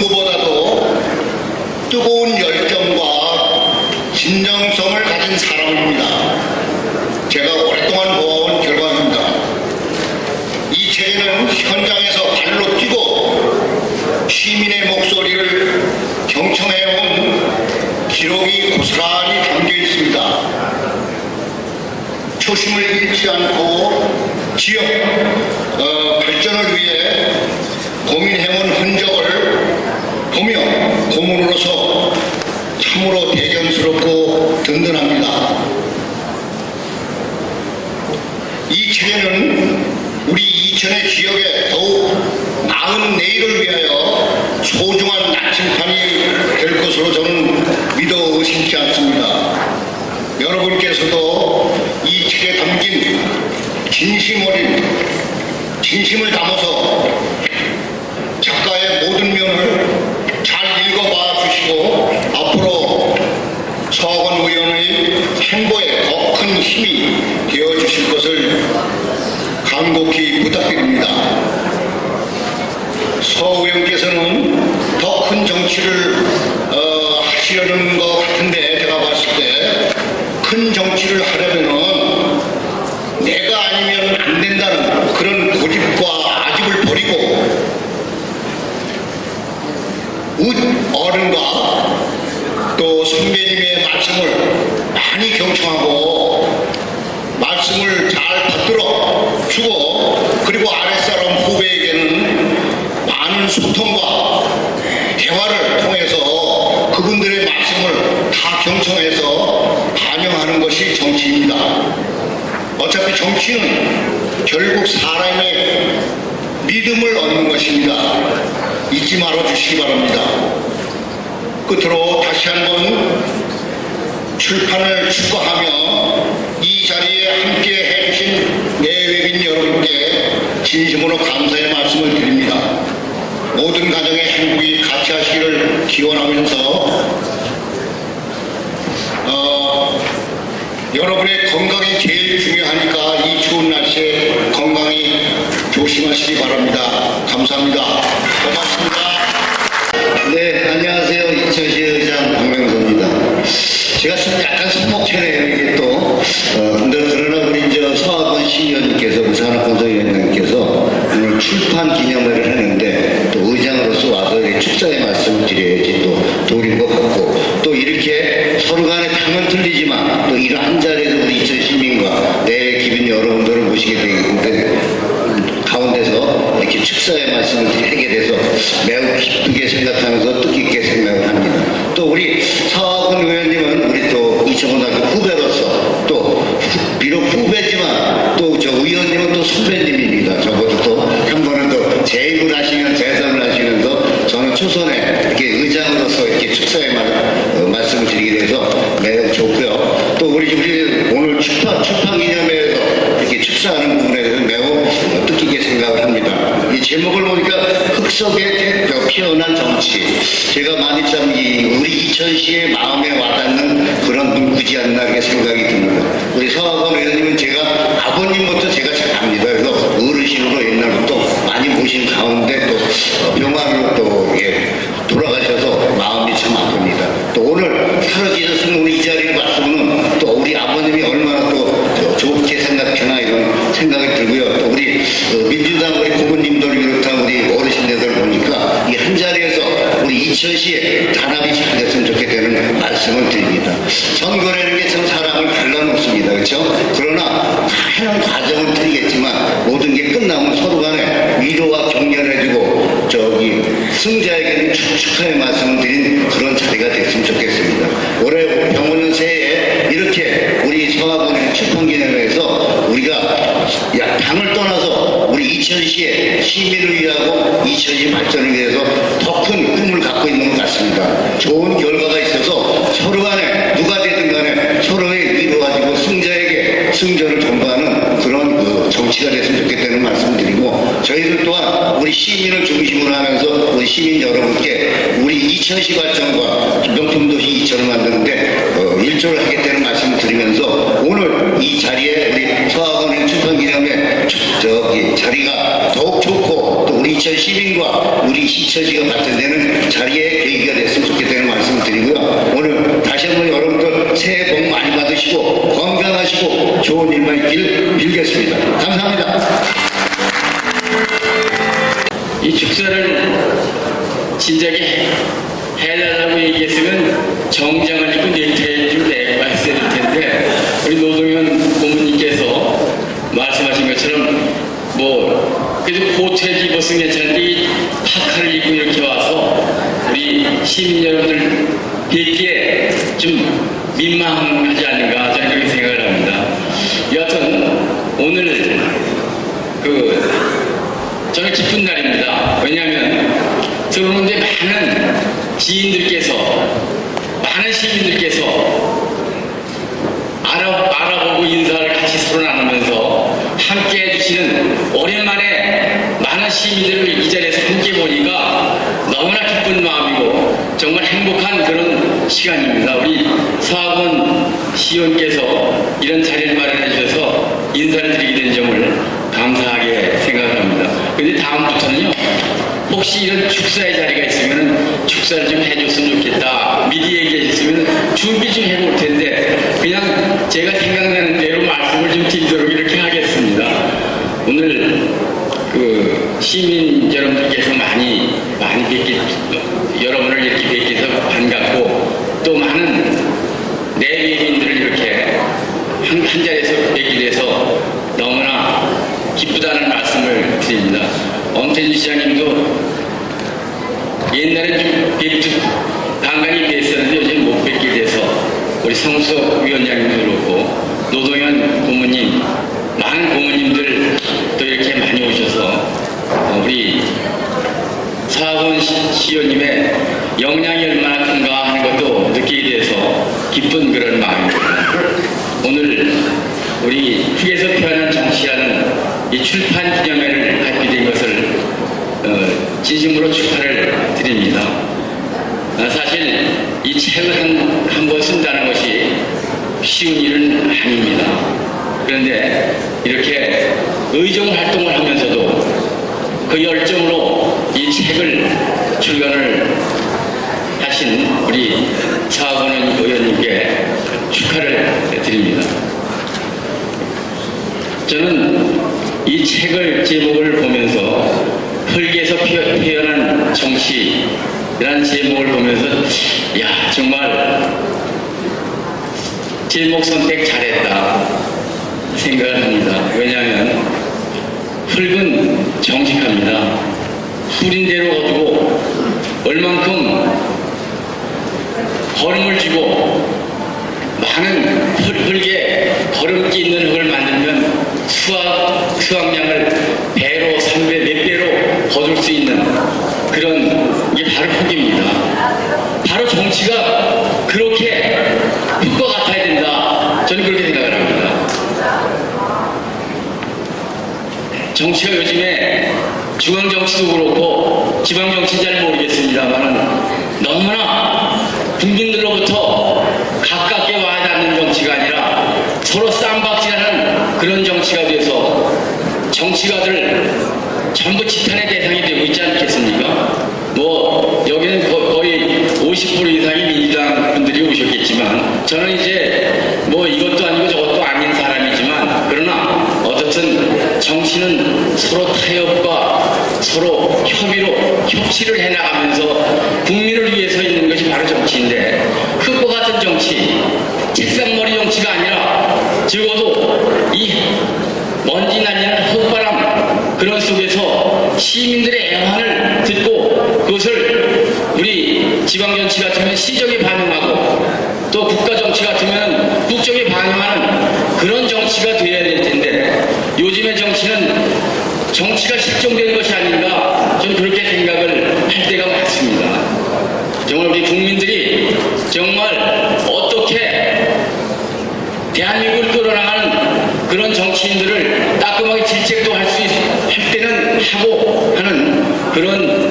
누구보다도 뜨거운 열정과 진정성을 가진 사람입니다. 제가 오랫동안 모아온 결과입니다. 이 책에는 현장에서 발로 뛰고 시민의 목소리를 경청해온 기록이 고스란히 담겨 있습니다. 초심을 잃지 않고 지역 어, 발전을 위해 고민해온 흔적을 보며 고문으로서 참으로 대견스럽고 든든합니다. 이 책에는 우리 이천의 지역에 더욱 나은 내일을 위하여 소중한 나침판이 될 것으로 저는 믿어 의심치 않습니다. 여러분께서도 이 책에 담긴 진심 어린 진심을 담아서 작가의 모든 면을 힘이 되어 주실 것을 간곡히 부탁드립니다. 서 의원께서는 더 큰 정치를 어, 하시려는 것 같은데 제가 봤을 때 큰 정치를 하려면은 내가 아니면 안 된다는 그런 고집과 아집을 버리고 웃 어른과 또 선배님의 말씀을 많이 경청하고 말씀을 잘 받들어 주고 그리고 아랫사람 후배에게는 많은 소통과 대화를 통해서 그분들의 말씀을 다 경청해서 반영하는 것이 정치입니다. 어차피 정치는 결국 사람의 믿음을 얻는 것입니다. 잊지 말아 주시기 바랍니다. 끝으로 다시 한번 출판을 축하하며 이 자리에 함께 해주신 내외빈 여러분께 진심으로 감사의 말씀을 드립니다. 모든 가정의 행복이 같이 하시기를 기원하면서 어, 여러분의 건강이 제일 중요하니까 이 추운 날씨에 건강히 조심하시기 바랍니다. 감사합니다. 고맙습니다. 네, 안녕하세요. 이천시 의장 박명수입니다. 제가 좀 약간 속목해네요, 이게 또. 어, 근데 그러나 우리 저 서학원 시의원님께서, 우산학공소위원님께서 오늘 출판 기념회를 하는데 또 의장으로서 와서 이렇게 축사의 말씀을 드려야지 또 도린 것 같고 또 이렇게 서로 간에 당은 틀리지만 또 이러한 자리에서 우리 이천 시민과 내 기빈 여러분들을 모시게 되는데 가운데서 이렇게 축사의 말씀을 하게 돼서 매우 기쁘게 생각하면서 뜻깊게 생각을 합니다. 또 우리 서학원 의원님은 우리 또 이천고등학교 후배로서 또 후- 비록 후배지만 또 저 의원님은 또 선배님입니다. 저보다 또 한 번은 또 제입을 하시면 재선을 하시면서 저는 초선에 이렇게 의장으로서 이렇게 축사의 말, 어, 말씀을 드리게 돼서 매우 좋고요. 또 우리 우리 오늘 출판 출판 기념회에서 이렇게 축사하는 부분에 대해서 매우 뜻깊게 생각을 합니다. 이 제목을 보니까 저 피어난 정치. 제가 많이 참 이 우리 이천시의 마음에 와닿는 그런 문구지 않나 이렇게 생각이 듭니다. 우리 서학원 의원님은 제가 아버님부터 제가 잘 압니다. 그래서 어르신으로 옛날부터 많이 모신 가운데 또 어, 병화로 또 예, 돌아가셔서 마음이 참 아픕니다. 또 오늘 사라지셨으면 우리 이 자리에 왔으면 또 우리 아버님이 얼마나 또 저- 좋게 생각하나 이런 생각이 들고요. 또 우리 어, 민주당 우리 고문님 말씀을 드립니다. 선거라는 게 참 사람을 갈라놓습니다. 그렇죠? 그러나 하는 과정은 틀리겠지만 모든 게 끝나면 서로 간에 위로와 격려해주고 저기 승자에게는 축- 축하의 말씀을 드린 그런 자리가 됐으면 좋겠습니다. 올해 병원은 새해에 이렇게 우리 서학원의 출판기념회에서 우리가 야, 당을 떠나서 우리 이천시의 시민을 위하고 이천시 발전을 위해서 더 큰 꿈을 갖고 있는 것 같습니다. 좋은 결과가 서 서로 간에 누가 되든 간에 서로의 위로 가지고 승자에게 승전을 전부하는 그런 그 정치가 됐으면 좋겠다는 말씀을 드리고 저희들 또한 우리 시민을 중심으로 하면서 우리 시민 여러분께 우리 이천시 발전과 명품도시 이천을 만드는데 어, 일조를 하겠다는 말씀을 드리면서 오늘 이 자리에 우리 서학원의 출판기념회 저기 자리가 더욱 좋고 또 우리 이천 시민과 우리 이천시가 발전되는 자리에 계기가 됐으면 좋겠다는 말씀을 드리고요. 오늘 다시 한번 여러분들 새해 복 받으시고 건강하시고 좋은 일만 있길 빌겠습니다. 감사합니다. 이 축사를 진작에 해달라고 얘기했으면 정장을 입고 했어야 될 텐데 우리 노동현 고문님께서 말씀하신 것처럼 뭐 그래도 코트에 입었으면 괜찮은데 이 파카를 입고 이렇게 와서 우리 시민 여러분들 뵙기에 좀 민망하지 않는가 저는 그렇게 생각을 합니다. 여하튼 오늘 그 저는 기쁜 날입니다. 왜냐하면 저는 이제 많은 지인들께서 많은 시민들께서 알아, 알아보고 인사를 같이 서로 나누면서 함께 해주시는 오랜만에 많은 시민들을 이 자리에서 함께 보니까 너무나 기쁜 마음이고 정말 행복한 그런 시간입니다. 우리 사 학원 시원께서 이런 자리를 마련해 주셔서 인사를 드리게 된 점을 감사하게 생각합니다. 근데 다음부터는요, 혹시 이런 축사의 자리가 있으면 축사를 좀 해줬으면 좋겠다. 미리 얘기해 줬으면 준비 좀 해볼 텐데, 그냥 제가 생각나는 대로 말씀을 좀 드리도록 이렇게 하겠습니다. 오늘 그 시민 여러분들께서 많이, 많이 뵙게, 여러분을 이렇게 뵙게 해서 반갑고, 또 많은 내외인들을 이렇게 한, 한 자리에서 뵙게 돼서 너무나 기쁘다는 말씀을 드립니다. 엄태준 시장님도 옛날에 좀 뵙듯 간간히 뵀었는데 요즘 못 뵙게 돼서 우리 성수석 위원장님도 그렇고 노동현 고모님 많은 고모님들 또 이렇게 많이 오셔서 어, 우리 사학원 시- 시의원님의 역량이 얼마나 큰가 하는 것도 느끼게 돼서 기쁜 그런 마음입니다. 오늘 우리 휴게소 표현한 정치라는 이 출판 기념회를 갖게 된 것을 어, 진심으로 축하를 드립니다. 아, 사실 이 책을 한, 한 번 쓴다는 것이 쉬운 일은 아닙니다. 그런데 이렇게 의정 활동을 하면서도 그 열정으로 이 책을 출간을 하신 우리 사학원 의원님께 축하를 드립니다. 저는 이 책을 제목을 보면서 흙에서 피어난 정치 라는 제목을 보면서 야 정말 제목 선택 잘했다 생각을 합니다. 왜냐하면 흙은 정직합니다. 뿌린 대로 거두고 얼만큼 걸음을 주고 많은 흙, 흙에 걸음기 있는 흙을 만들면 수확, 수확량을 배로, 3배, 몇 배로 거둘 수 있는 그런 게 바로 흙입니다. 바로 정치가 그렇게 흙과 같아야 된다. 저는 그렇게 생각을 합니다. 정치가 요즘에 중앙 정치도 그렇고 지방 정치는 잘 모르겠습니다만 너무나 국민들로부터 가깝게 와야 닿는 정치가 아니라 서로 쌈박질하는 그런 정치가 돼서 정치가들 전부 지탄의 대상이 되고 있지 않겠습니까? 뭐 여기는 거- 거의 50% 이상이 민주당 분들이 오셨겠지만 저는 이제 뭐 이것도 아니고 저것도 아닌 사람이지만 그러나 어떻든 정치는 서로 타협과 서로 협의로 협치를 해나가면서 국민을 위해서 있는 것이 바로 정치인데 흙과 같은 정치 책상머리 정치가 아니라 적어도 이 먼지 날리는 헛바람 그런 속에서 시민들의 애환을 듣고 그것을 우리 지방정치 같으면 시정에 반영하고 또 국가정치 같으면 국정에 반영하는 그런 정치가 돼야 될 텐데 요즘의 정치는 정치가 실종된 것이 아닌가 저는 그렇게 생각을 할 때가 많습니다. 정말 우리 국민들이 정말 어떻게 끌어나가는 그런 정치인들을 따끔하게 질책도 할 수 할 때는 하고 하는 그런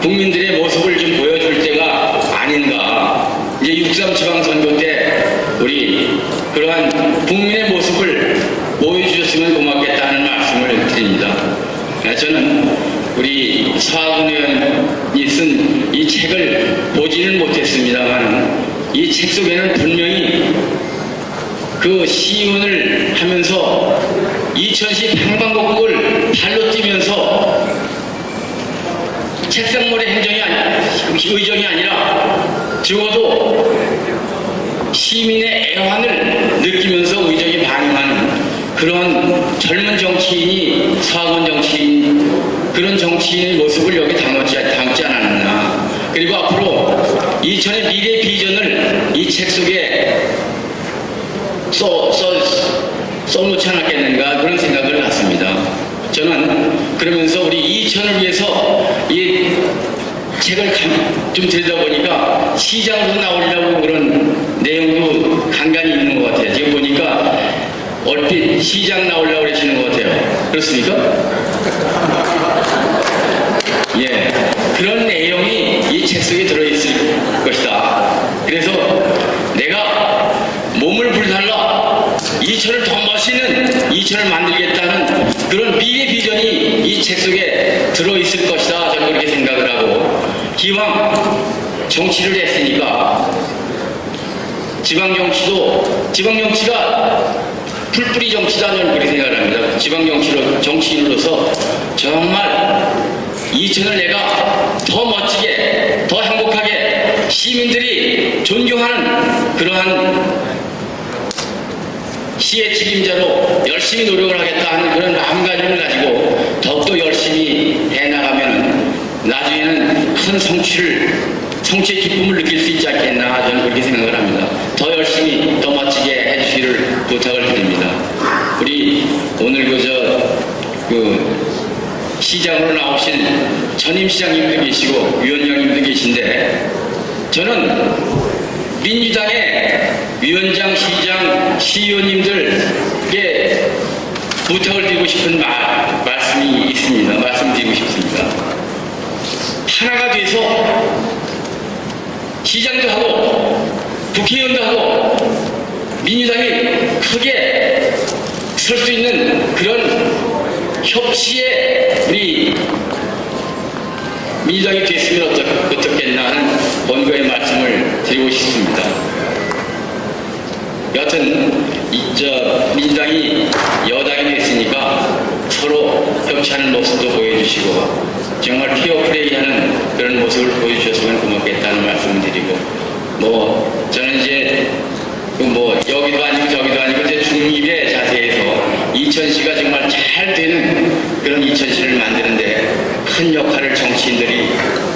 국민들의 모습을 좀 보여줄 때가 아닌가. 이제 6.3 지방선거 때 우리 그러한 국민의 모습을 보여주셨으면 고맙겠다는 말씀을 드립니다. 네, 저는 우리 서하군 의원이 쓴 이 책을 보지는 못했습니다만 이 책 속에는 분명히 그 시운을 하면서 2010 방방곡곡을 발로 뛰면서 책상머리 행정이 아니 의정이 아니라 적어도 시민의 애환을 느끼면서 의정이 반영하는 그런 젊은 정치인이 사학원 정치인 그런 정치인의 모습을 여기 담았지, 담지 않았나. 그리고 앞으로 2000의 미래 비전을 이 책 속에 써, 써, 써놓지 않았겠는가 그런 생각을 갖습니다. 저는 그러면서 우리 2000을 위해서 이 책을 감- 좀 들여다보니까 시장으로 나오려고 그런 내용도 간간히 있는 것 같아요. 지금 보니까 얼핏 시장 나오려고 그러시는 것 같아요. 그렇습니까? 예. 그런 내용이 이 책 속에 들어있을 것이다. 그래서 내가 몸을 2천을 더 멋있는 2천을 만들겠다는 그런 미래 비전이 이 책 속에 들어있을 것이다. 저는 그렇게 생각을 하고 기왕 정치를 했으니까 지방 정치도 지방 정치가 풀뿌리 정치다 저는 그렇게 생각을 합니다. 지방 정치로 정치인으로서 정말 이천을 내가 더 멋지게 더 행복하게 시민들이 존경하는 그러한 시의 책임자로 열심히 노력을 하겠다 하는 그런 마음가짐을 가지고 더욱더 열심히 해나가면 나중에는 큰 성취를 성취의 기쁨을 느낄 수 있지 않겠나 저는 그렇게 생각을 합니다. 더 열심히 더 멋지게 해주시기를 부탁을 드립니다. 우리 오늘 그저 그 시장으로 나오신 전임 시장님도 계시고 위원장님도 계신데 저는 민주당의 위원장, 시장, 시의원님들께 부탁을 드리고 싶은 말, 말씀이 있습니다. 말씀드리고 싶습니다. 하나가 돼서 시장도 하고 국회의원도 하고 민주당이 크게 설 수 있는 그런 협치의 우리 민주당이 됐으면 어떻, 어떻겠나 하는 번거의 말씀을 드리고 싶습니다. 여하튼 이, 저, 민주당이 여당이 됐으니까 서로 협치하는 모습도 보여주시고 정말 피어 플레이하는 그런 모습을 보여주셨으면 고맙겠다는 말씀을 드리고 뭐 저는 이제 그뭐 여기도 아니고 저기도 아니고 이제 중립의 자세에서 이천시가 정말 잘 되는 그런 이천시를 만드는데 큰 역할을 정치인들이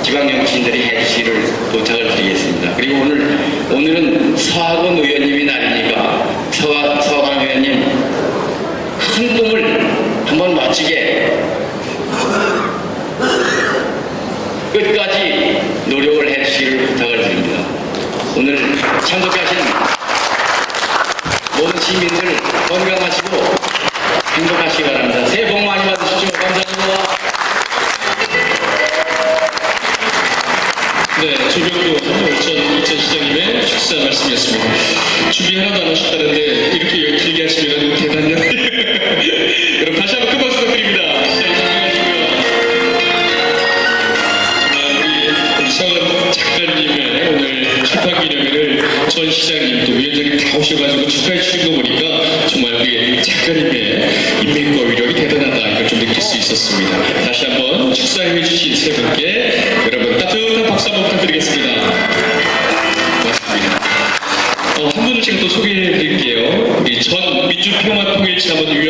지방 정치인들이 해주시기를 부탁을 드리겠습니다. 그리고 오늘 오늘은 서학원 의원님이 날이니까 서학 서학원 의원님 큰 꿈을 한번 멋지게 끝까지 노력을 해주시기를 부탁을 드립니다. 오늘 참석하신 모든 시민들 건강하시고 행복하시기 바랍니다. 새해 복 많이 받으십시오. 감사합니다. 네, 조경도 5천, 2천 시장님의 축사 말씀이었습니다. 준비 하나도 안 하셨다는데 이렇게 길게 하시면 대단해요. 여러분 다시 한번 큰 박수 부탁드립니다. 시장 건강하시고요. 정말 우리 이성원 작가님의 오늘 출판 기념회를 전 시장님 또 위원장님 다 오셔가지고 축하해 주신 거 보니까 정말 우리 작가님의 인맥과 위력이 대단하다 이걸 좀 느낄 수 있었습니다. 다시 한번 축사해 주신 세 분께 여러분 따뜻한 박수 한번 부탁드리겠습니다. 또 소개해 드릴게요. 우리 전 민주평화통일자문 위원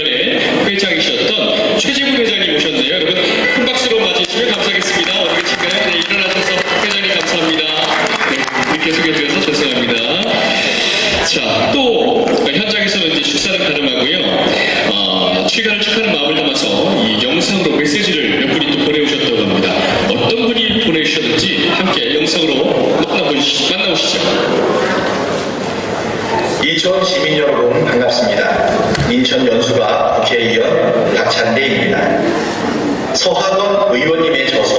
의원님의 저서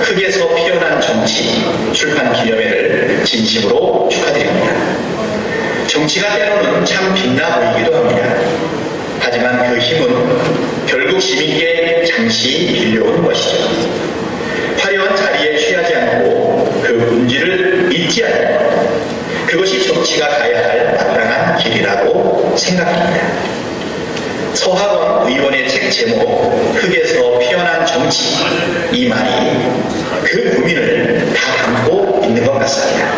흙에서 피어난 정치 출판 기념회를 진심으로 축하드립니다. 정치가 때로는 참 빛나 보이기도 합니다. 하지만 그 힘은 결국 시민께 잠시 빌려오는 것이죠. 화려한 자리에 취하지 않고 그 본질을 잊지 않는 것. 그것이 정치가 가야 할 마땅한 길이라고 생각합니다. 서학원 의원의 책 제목 흙에서 피어난 정치 이 말이 그 고민을 다 담고 있는 것 같습니다.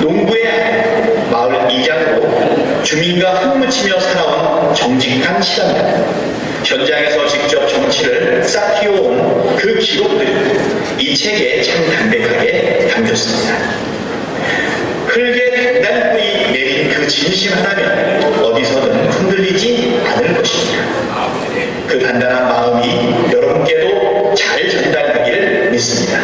농부의 마을 이장으로 주민과 흙묻히며 살아온 정직한 시간들 현장에서 직접 정치를 쌓기워온 그 기록들이 이 책에 참 담백하게 담겼습니다. 흙에 진심 하나면 어디서든 흔들리지 않을 것입니다. 그 단단한 마음이 여러분께도 잘 전달하기를 믿습니다.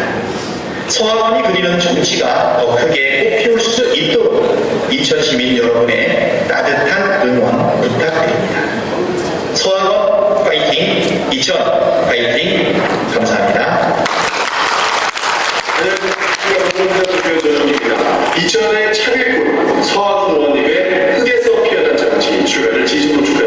서학원이 그리는 정치가 더 크게 꽃피울 수 있도록 인천 시민 여러분의 따뜻한 응원 부탁드립니다. 서학원 파이팅, 이천 파이팅, 감사합니다. 이천의 차길꾼 서학원 흙에서 피